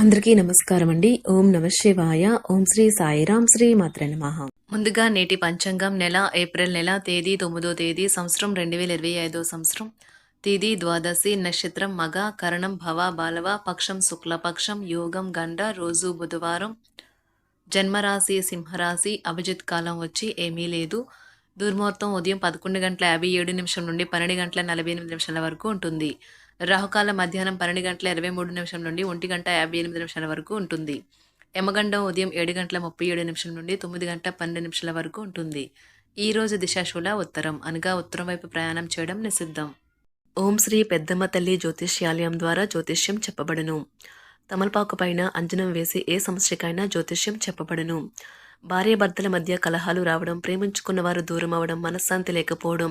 అందరికీ నమస్కారం అండి ఓం నమ శివాయ. ఓం శ్రీ సాయిరాం శ్రీ మాత్ర నమః. ముందుగా నేటి పంచాంగం నెల ఏప్రిల్ నెల తేదీ తొమ్మిదో తేదీ సంవత్సరం రెండు వేల ఇరవై ఐదో సంవత్సరం. తేదీ ద్వాదశి నక్షత్రం మగ కరణం భవ బాలవ పక్షం శుక్లపక్షం యోగం గండ రోజు బుధవారం. జన్మరాశి సింహరాశి అభిజిత్ కాలం వచ్చి ఏమీ లేదు. దుర్ముహూర్తం ఉదయం పదకొండు గంటల యాభై ఏడు నిమిషం నుండి పన్నెండు గంటల నలభై ఎనిమిది నిమిషాల వరకు ఉంటుంది. రాహుకాల మధ్యాహ్నం పన్నెండు గంటల ఇరవై మూడు నిమిషం నుండి ఒంటి గంట యాభై ఎనిమిది నిమిషాల వరకు ఉంటుంది. యమగండం ఉదయం ఏడు గంటల ముప్పై ఏడు నిమిషం నుండి తొమ్మిది గంటల పన్నెండు నిమిషాల వరకు ఉంటుంది. ఈ రోజు దిశాశూల ఉత్తరం. అనగా ఉత్తరం వైపు ప్రయాణం చేయడం నిషిద్ధం. ఓం శ్రీ పెద్దమ్మ తల్లి జ్యోతిష్యాలయం ద్వారా జ్యోతిష్యం చెప్పబడును. తమలపాకు పైన అంజనం వేసి ఏ సమస్యకైనా జ్యోతిష్యం చెప్పబడును. భార్యాభర్తల మధ్య కలహాలు రావడం ప్రేమించుకున్న వారు దూరం అవడం మనశ్శాంతి లేకపోవడం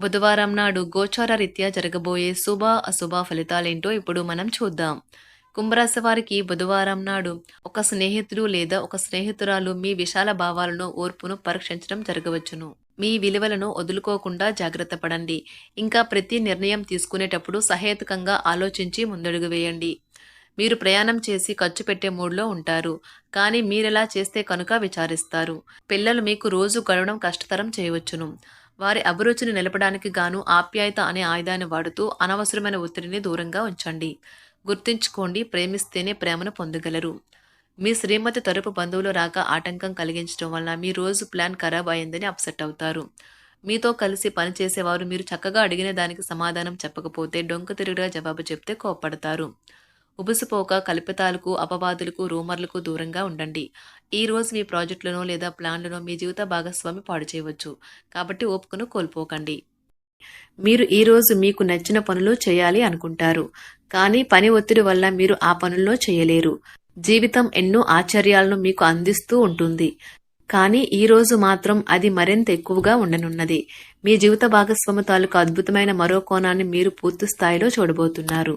బుధవారం నాడు గోచార రీత్యా జరగబోయే శుభ అశుభ ఫలితాలేంటో ఇప్పుడు మనం చూద్దాం. కుంభరాశి వారికి బుధవారం నాడు ఒక స్నేహితుడు లేదా ఒక స్నేహితురాలు మీ విశాల భావాలను ఓర్పును పరీక్షించడం జరగవచ్చును. మీ విలువలను వదులుకోకుండా జాగ్రత్త పడండి. ఇంకా ప్రతి నిర్ణయం తీసుకునేటప్పుడు సహేతుకంగా ఆలోచించి ముందడుగు వేయండి. మీరు ప్రయాణం చేసి ఖర్చు పెట్టే మూడ్లో ఉంటారు. కానీ మీరెలా చేస్తే కనుక విచారిస్తారు. పిల్లలు మీకు రోజు గడవడం కష్టతరం చేయవచ్చును. వారి అభిరుచిని నిలపడానికి గాను ఆప్యాయత అనే ఆయుధాన్ని వాడుతూ అనవసరమైన ఒత్తిడిని దూరంగా ఉంచండి. గుర్తుంచుకోండి ప్రేమిస్తేనే ప్రేమను పొందగలరు. మీ శ్రీమతి తరపు బంధువులు రాక ఆటంకం కలిగించడం వల్ల మీ రోజు ప్లాన్ ఖరాబ్ అయిందని అప్సెట్ అవుతారు. మీతో కలిసి పనిచేసేవారు మీరు చక్కగా అడిగిన దానికి సమాధానం చెప్పకపోతే డొంక తిరుగుగా జవాబు చెప్తే కోప్పడతారు. ఉబుసుపోక కల్పితాలకు అపవాదులకు రూమర్లకు దూరంగా ఉండండి. ఈ రోజు మీ ప్రాజెక్టులను లేదా ప్లాన్లను మీ జీవిత భాగస్వామి పాడు చేయవచ్చు. కాబట్టి ఓపుకను కోల్పోకండి. మీరు ఈ రోజు మీకు నచ్చిన పనులు చేయాలి అనుకుంటారు. కానీ పని ఒత్తిడి వల్ల మీరు ఆ పనుల్లో చేయలేరు. జీవితం ఎన్నో ఆశ్చర్యాలను మీకు అందిస్తూ ఉంటుంది. కానీ ఈ రోజు మాత్రం అది మరింత ఎక్కువగా ఉండనున్నది. మీ జీవిత భాగస్వామి తాలూకు అద్భుతమైన మరో కోణాన్ని మీరు పూర్తి స్థాయిలో చూడబోతున్నారు.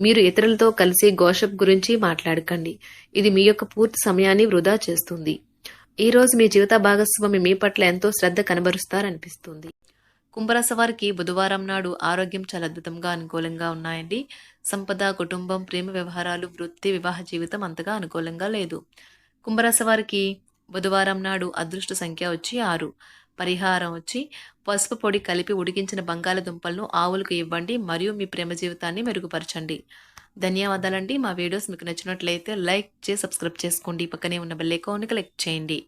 మీరు ఇతరులతో కలిసి గోషప్ గురించి మాట్లాడకండి. ఇది మీ యొక్క పూర్తి సమయాన్ని వృధా చేస్తుంది. ఈ రోజు మీ జీవిత భాగస్వామి మీ పట్ల ఎంతో శ్రద్ధ కనబరుస్తారనిపిస్తుంది. కుంభరాశి వారికి బుధవారం నాడు ఆరోగ్యం చాలా అద్భుతంగా అనుకూలంగా ఉన్నాయండి. సంపద కుటుంబం ప్రేమ వ్యవహారాలు వృత్తి వివాహ జీవితం అంతగా అనుకూలంగా లేదు. కుంభరాశి వారికి బుధవారం నాడు అదృష్ట సంఖ్య వచ్చి ఆరు. పరిహారం వచ్చి పసుపు పొడి కలిపి ఉడికించిన బంగాళదుంపలను ఆవులకు ఇవ్వండి మరియు మీ ప్రేమ జీవితాన్ని మెరుగుపరచండి. ధన్యవాదాలండి. మా వీడియోస్ మీకు నచ్చినట్లయితే లైక్ చేసి సబ్స్క్రైబ్ చేసుకోండి. పక్కనే ఉన్న బెల్ ఐకాన్ని క్లిక్ చేయండి.